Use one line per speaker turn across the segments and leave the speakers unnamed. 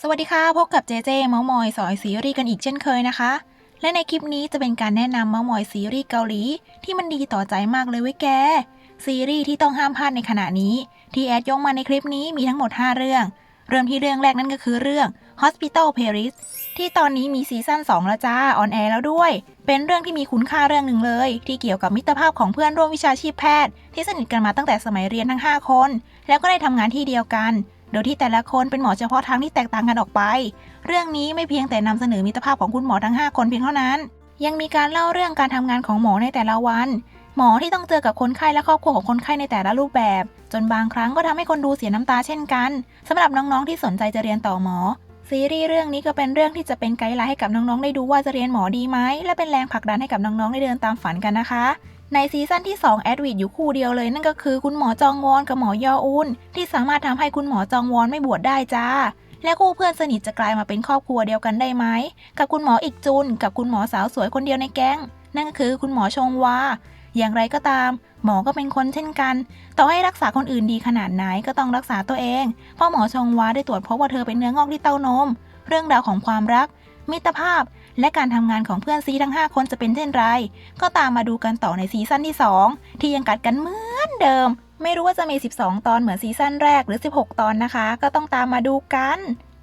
สวัสดีค่ะ พบกับเจเจเมามอยสอยซีรีส์กันอีกเช่นเคยนะคะ และในคลิปนี้จะเป็นการแนะนำเมามอยซีรีส์เกาหลี ที่มันดีต่อใจมากเลยเว้ยแก ซีรีส์ที่ต้องห้ามพลาดในขณะนี้ ที่แอดยกมาในคลิปนี้มีทั้งหมด 5 เรื่อง เริ่มที่เรื่องแรกนั่นก็คือเรื่อง Hospital Paris ที่ตอนนี้มีซีซั่น2แล้วจ้าออนแอร์แล้วด้วย เป็นเรื่องที่มีคุณค่าเรื่องหนึ่งเลย ที่เกี่ยวกับมิตรภาพของเพื่อนร่วมวิชาชีพแพทย์ ที่สนิทกันมาตั้งแต่สมัยเรียนทั้ง 5 คน แล้วก็ได้ทำงานที่เดียวกัน โดยที่แต่ละคนเป็นหมอเฉพาะทางที่แตกต่างกันออกไป เรื่องนี้ไม่เพียงแต่นำเสนอมิตรภาพของคุณหมอทั้ง 5 คนเพียงเท่านั้น ยังมีการเล่าเรื่องการทำงานของหมอในแต่ละวัน หมอที่ต้องเจอกับคนไข้และครอบครัวของคนไข้ในแต่ละรูปแบบ จนบางครั้งก็ทำให้คนดูเสียน้ำตาเช่นกันสำหรับน้องๆที่สนใจจะเรียนต่อหมอซีรีส์เรื่องนี้ก็เป็นเรื่องที่จะเป็นไกด์ไลน์ให้กับน้องๆ ได้ดูว่าจะเรียนหมอดีไหม และเป็นแรงผลักดันให้กับน้องๆ ได้เดินตามฝันกันนะคะ ในซีซั่นที่ 2 แอดวิดอยู่คู่เดียวเลยนั่นก็คือคุณหมอจองวอนกับหมอยออุนที่สามารถทำให้คุณหมอจองวอนไม่บวชได้จ้า และคู่เพื่อนสนิทจะกลายมาเป็นครอบครัวเดียวกันได้ไหม กับคุณหมออีกจุน กับคุณหมอสาวสวยคนเดียวในแก๊ง นั่นก็คือคุณหมอชงวาอย่างไรก็ตาม หมอก็เป็นคนเช่นกัน ต่อให้รักษาคนอื่นดีขนาดไหนก็ต้องรักษาตัวเองเพราะหมอชงวาได้ตรวจพบว่าเธอเป็นเนื้องอกที่เต้านม เรื่องราวของความรัก มิตรภาพ และการทำงานของเพื่อนซีทั้ง 5 คนจะเป็นเช่นไร ก็ตามมาดูกันต่อในซีซั่นที่ 2 ที่ยังกัดกันเหมือนเดิม ไม่รู้ว่าจะมี 12 ตอนเหมือนซีซั่นแรกหรือ 16 ตอนนะคะ ก็ต้องตามมาดูกัน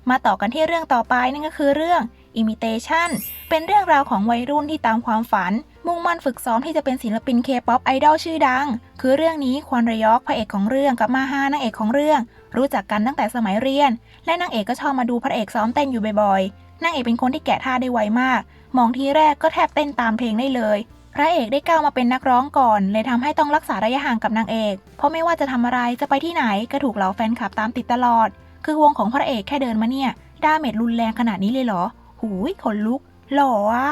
มาต่อกันที่เรื่องต่อไปนั่นก็คือเรื่อง Imitation เป็นเรื่องราวของวัยรุ่นที่ตามความฝัน มุ่งมั่นฝึกซ้อมที่จะเป็นศิลปินเคป๊อปไอดอลชื่อดัง คือเรื่องนี้ควอนระยอกพระเอกของเรื่องกับมาฮานางเอกของเรื่อง รู้จักกันตั้งแต่สมัยเรียน และนางเอกก็ชอบมาดูพระเอกซ้อมเต้นอยู่บ่อย นางเอกเป็นคนที่แกะท่าได้ไวมาก มองทีแรกก็แทบเต้นตามเพลงได้เลย พระเอกได้ก้าวมาเป็นนักร้องก่อน เลยทำให้ต้องรักษาระยะห่างกับนางเอก เพราะไม่ว่าจะทำอะไรจะไปที่ไหนก็ถูกเหล่าแฟนคลับตามติดตลอด คือวงของพระเอกแค่เดินมาเนี่ยดาเมจรุนแรงขนาดนี้เลยเหรอ หูยขนลุก หล่ออะ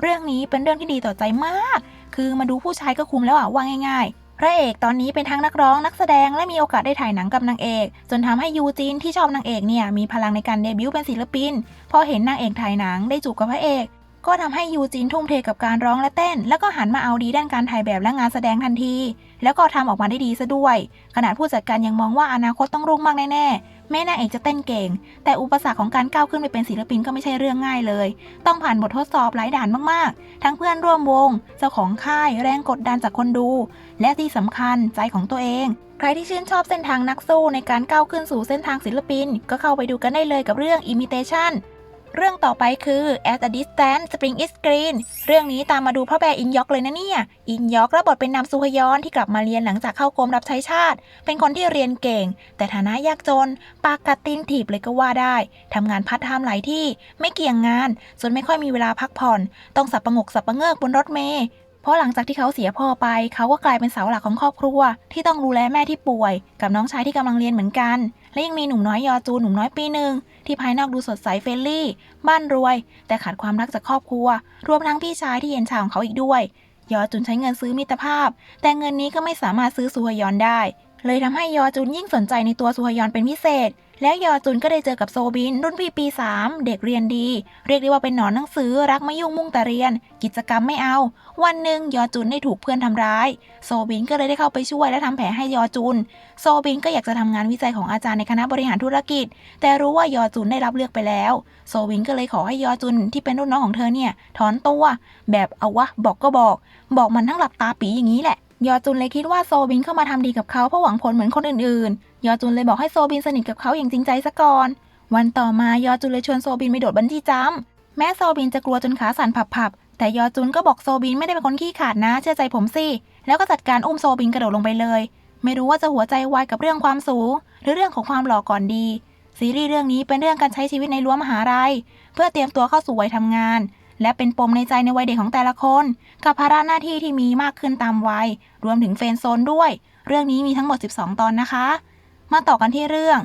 เรื่องนี้เป็นเรื่องที่ดีต่อใจมาก คือมาดูผู้ชายก็คุ้มแล้วอะว่าง่าย ๆ พระเอกตอนนี้เป็นทั้งนักร้องนักแสดงและมีโอกาสได้ถ่ายหนังกับนางเอก จนทำให้ยูจินที่ชอบนางเอกเนี่ยมีพลังในการเดบิวต์เป็นศิลปิน พอเห็นนางเอกถ่ายหนังได้จูบกับพระเอก ก็ทำให้ยูจินทุ่มเทกับการร้องและเต้น แล้วก็หันมาเอาดีด้านการถ่ายแบบและงานแสดงทันที แล้วก็ทำออกมาได้ดีซะด้วย ขนาดผู้จัดการยังมองว่าอนาคตต้องรุ่งมากแน่ๆ แม่นางเอกจะเต้นเก่ง แต่อุปสรรคของการก้าวขึ้นไปเป็นศิลปินก็ไม่ใช่เรื่องง่ายเลย ต้องผ่านบททดสอบหลายด่านมากๆ ทั้งเพื่อนร่วมวง เจ้าของค่าย แรงกดดันจากคนดู และที่สำคัญใจของตัวเองใครที่ชื่นชอบเส้นทางนักสู้ในการก้าวขึ้นสู่เส้นทางศิลปิน ก็เข้าไปดูกันได้เลยกับเรื่อง Imitation เรื่องต่อไปคือ At a Distance Spring is Green เรื่องนี้ตามมาดูพ่อแบอินยอกเลยนะเนี่ย อินยอกรับบทเป็นนามซูฮยอนที่กลับมาเรียนหลังจากเข้ากรมรับใช้ชาติ เป็นคนที่เรียนเก่ง แต่ฐานะยากจน ปากกัดตีนถีบเลยก็ว่าได้ ทำงานพัฒไทม์หลายที่ ไม่เกี่ยงงาน จนไม่ค่อยมีเวลาพักผ่อน ต้องสับประงกสับประเงกบนรถเมย์ เพราะหลังจากที่เขาเสียพ่อไป เขาก็กลายเป็นเสาหลักของครอบครัว ที่ต้องดูแลแม่ที่ป่วย กับน้องชายที่กำลังเรียนเหมือนกัน และยังมีหนุ่มน้อยยอจูหนุ่มน้อยปีหนึ่งที่ภายนอกดูสดใสเฟรนลี่ บ้านรวย แต่ขาดความรักจากครอบครัว รวมทั้งพี่ชายที่เย็นชาของเขาอีกด้วย ยอจุนใช้เงินซื้อมิตรภาพ แต่เงินนี้ก็ไม่สามารถซื้อซูฮยอนได้ เลยทำให้ยอจุนยิ่งสนใจในตัวซูฮยอนเป็นพิเศษ แล้วยอจุนก็ได้เจอกับโซบิน รุ่นพี่ปี 3 เด็กเรียนดี เรียกได้ว่าเป็นหนอนหนังสือรักไม่ยุ่งมุ่งแต่เรียน กิจกรรมไม่เอา วันหนึ่งยอจุนได้ถูกเพื่อนทำร้าย โซบินก็เลยได้เข้าไปช่วยและทำแผลให้ยอจุน โซบินก็อยากจะทำงานวิจัยของอาจารย์ในคณะบริหารธุรกิจ แต่รู้ว่ายอจุนได้รับเลือกไปแล้ว โซบินก็เลยขอให้ยอจุนที่เป็นรุ่นน้องของเธอเนี่ยถอนตัว แบบเอาวะบอกก็บอก บอกมันทั้งหลับตาปีอย่างนี้แหละ ยอจุนเลยคิดว่าโซบินเข้ามาทำดีกับเขาเพราะหวังผลเหมือนคนอื่นๆ ยอจุนเลยบอกให้โซบินสนิทกับเขาอย่างจริงใจซะก่อน วันต่อมายอจุนเลยชวนโซบินไปโดดบันจี้จัมแม้โซบินจะกลัวจนขาสั่นผับๆ แต่ยอจุนก็บอกโซบินไม่ได้เป็นคนขี้ขาดนะ เชื่อใจผมสิ แล้วก็จัดการอุ้มโซบินกระโดดลงไปเลย ไม่รู้ว่าจะหัวใจวายกับเรื่องความสูง หรือเรื่องของความหล่อก่อนดี ซีรีส์เรื่องนี้เป็นเรื่องการใช้ชีวิตในรั้วมหาลัยเพื่อเตรียมตัวเข้าสู่วัยทำงาน และเป็นปมในใจในวัยเด็กของแต่ละคน กับภาระหน้าที่ที่มีมากขึ้นตามวัย รวมถึงเฟนโซนด้วย เรื่องนี้มีทั้งหมด 12 ตอนนะคะ มาต่อกันที่เรื่อง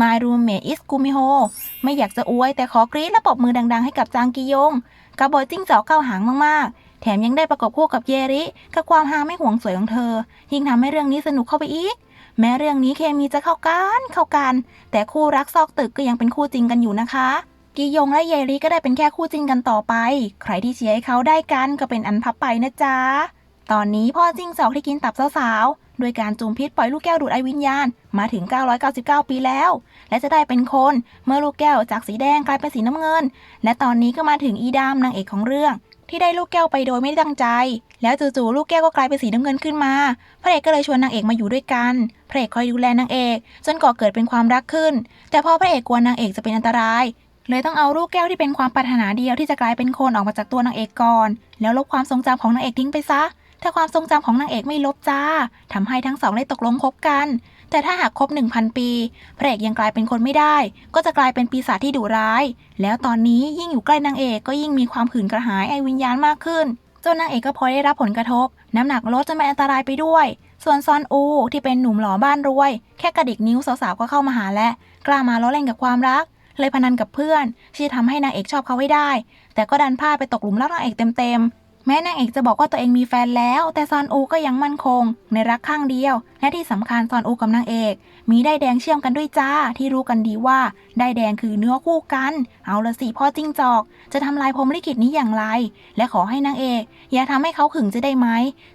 My Roommate is Gumiho ไม่อยากจะอวยแต่ขอกรี๊ดและปรบมือดัง ๆ ให้กับจางกิยง กับบอยจิ้งจอกเก้าหางมากๆ แถมยังได้ประกบคู่กับเยริ กับความฮาไม่ห่วงสวยของเธอ ยิ่งทำให้เรื่องนี้สนุกเข้าไปอีก แม้เรื่องนี้เคมีจะเข้ากันเข้ากัน แต่คู่รักซอกตึกก็ยังเป็นคู่จริงกันอยู่นะคะ กิยงและเยริก็ได้เป็นแค่คู่จริงกันต่อไป ใครที่เชียร์ให้เขาได้กันก็เป็นอันพับไปนะจ๊ะ ตอนนี้พ่อจิ้งจอกที่กินตับสาวๆ ด้วยการจูมพิษปล่อยลูกแก้วดูดไอวิญญาณ มาถึง 999 ปีแล้ว และจะได้เป็นคนเมื่อลูกแก้วจากสีแดงกลายเป็นสีน้ำเงิน และตอนนี้ก็มาถึงอีดามนางเอกของเรื่อง ที่ได้ลูกแก้วไปโดยไม่ตั้งใจ แล้วจู่ๆลูกแก้วก็กลายเป็นสีน้ำเงินขึ้นมา พระเอกก็เลยชวนนางเอกมาอยู่ด้วยกันพระเอกคอยดูแลนางเอก จนก่อเกิดเป็นความรักขึ้น แต่พอพระเอกกลัวนางเอกจะเป็นอันตราย เลยต้องเอาลูกแก้วที่เป็นความปรารถนาเดียวที่จะกลายเป็นคนออกมาจากตัวนางเอกก่อน แล้วลบความทรงจำของนางเอกทิ้งไปซะ ถ้าความทรงจำของนางเอกไม่ลบจ้าทำให้ทั้งสองได้ตกลงคบกัน แต่ถ้าหากครบ 1,000 ปีพระเอกยังกลายเป็นคนไม่ได้ ก็จะกลายเป็นปีศาจที่ดุร้าย แล้วตอนนี้ยิ่งอยู่ใกล้นางเอกก็ยิ่งมีความหื่นกระหายไอวิญญาณมากขึ้นจนนางเอกก็พลอยได้รับผลกระทบ น้ำหนักลดจนเป็นอันตรายไปด้วย ส่วนซอนอูที่เป็นหนุ่มหล่อบ้านรวย แค่กระดิกนิ้วสาวๆก็เข้ามาหาและ กล้ามาล้อเล่นกับความรัก เลยพนันกับเพื่อนที่จะทำให้นางเอกชอบเขาให้ได้ แต่ก็ดันพลาดไปตกหลุมรักนางเอกเต็มๆ แม้นางเอกจะบอกว่าตัวเองมีแฟนแล้ว แต่ซอนอูก็ยังมั่นคง ในรักข้างเดียว และที่สำคัญซอนอูกับนางเอก มีได้แดงเชื่อมกันด้วยจ้า ที่รู้กันดีว่า ได้แดงคือเนื้อคู่กัน เอาละสิพ่อจิ้งจอก จะทำลายพรมลิขิตนี้อย่างไร และขอให้นางเอก อย่าทำให้เขาหึงจะได้ไหม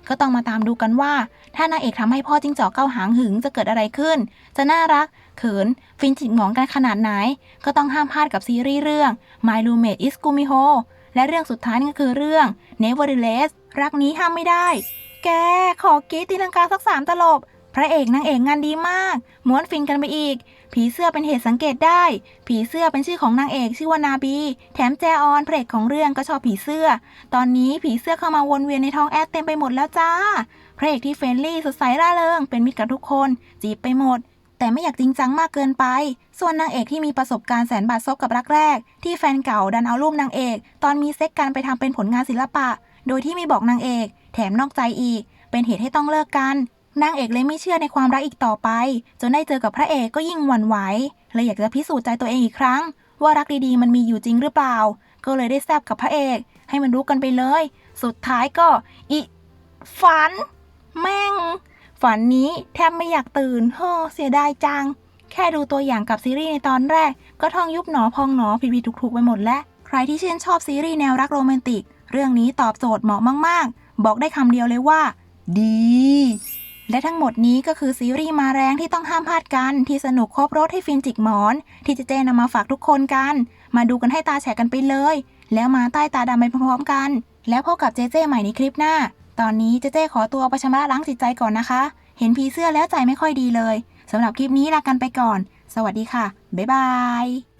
ก็ต้องมาตามดูกันว่า ถ้านางเอกทำให้พ่อจิ้งจอกเก้าหางหึงจะเกิดอะไรขึ้น จะน่ารักเขินฟินจิกหมองกันขนาดไหน ก็ต้องห้ามพลาดกับซีรีส์เรื่อง My Roommate is Gumiho และเรื่องสุดท้ายนั่นก็คือเรื่อง Nevertheless รักนี้ห้ามไม่ได้ แก ขอกรีดตีลังกาสักสามตลบ พระเอกนางเอกงานดีมาก ม้วนฟินกันไปอีก ผีเสื้อเป็นเหตุสังเกตได้ ผีเสื้อเป็นชื่อของนางเอกชื่อว่านาบี แถมแจออนพระเอกของเรื่องก็ชอบผีเสื้อ ตอนนี้ผีเสื้อเข้ามาวนเวียนในท้องแอดเต็มไปหมดแล้วจ้า พระเอกที่เฟรนลี่สดใสร่าเริงเป็นมิตรกับทุกคน จีบไปหมด แต่ไม่อยากจริงจังมากเกินไป ส่วนนางเอกที่มีประสบการณ์แสนบาดซบกับรักแรก ที่แฟนเก่าดันเอารูปนางเอก ตอนมีเซ็กกันไปทำเป็นผลงานศิลปะ โดยที่ไม่บอกนางเอก แถมนอกใจอีก เป็นเหตุให้ต้องเลิกกันนางเอกเลยไม่เชื่อในความรักอีกต่อไป จนได้เจอกับพระเอกก็ยิ่งหวั่นไหวเลยอยากจะพิสูจน์ใจตัวเองอีกครั้ง ว่ารักดีๆมันมีอยู่จริงหรือเปล่า ก็เลยได้แซบกับพระเอก ให้มันรู้กันไปเลย สุดท้ายก็อีฝัน แม่ง ฝันนี้แทบไม่อยากตื่นเฮ้อเสียดายจัง แค่ดูตัวอย่างกับซีรีส์ในตอนแรก ก็ท่องยุบหนอพองหนอผิดผิดถูกๆไปหมดแล้ว ใครที่ชื่นชอบซีรีส์แนวรักโรแมนติก เรื่องนี้ตอบโจทย์เหมาะมาก ๆ บอกได้คำเดียวเลยว่า ดี และทั้งหมดนี้ก็คือซีรีส์มาแรงที่ต้องห้ามพลาดกัน ที่สนุกครบรถให้ฟินจิกหมอน ที่เจเจนำมาฝากทุกคนกัน มาดูกันให้ตาแฉกกันไปเลย แล้วมาใต้ตาดำไปพร้อมๆกัน แล้วพบกับเจเจใหม่ในคลิปหน้า ตอนนี้เจเจขอตัวไปชำระล้างจิตใจก่อนนะคะ เห็นผีเสื้อแล้วใจไม่ค่อยดีเลยสำหรับคลิปนี้ลากันไปก่อน สวัสดีค่ะ บ๊ายบาย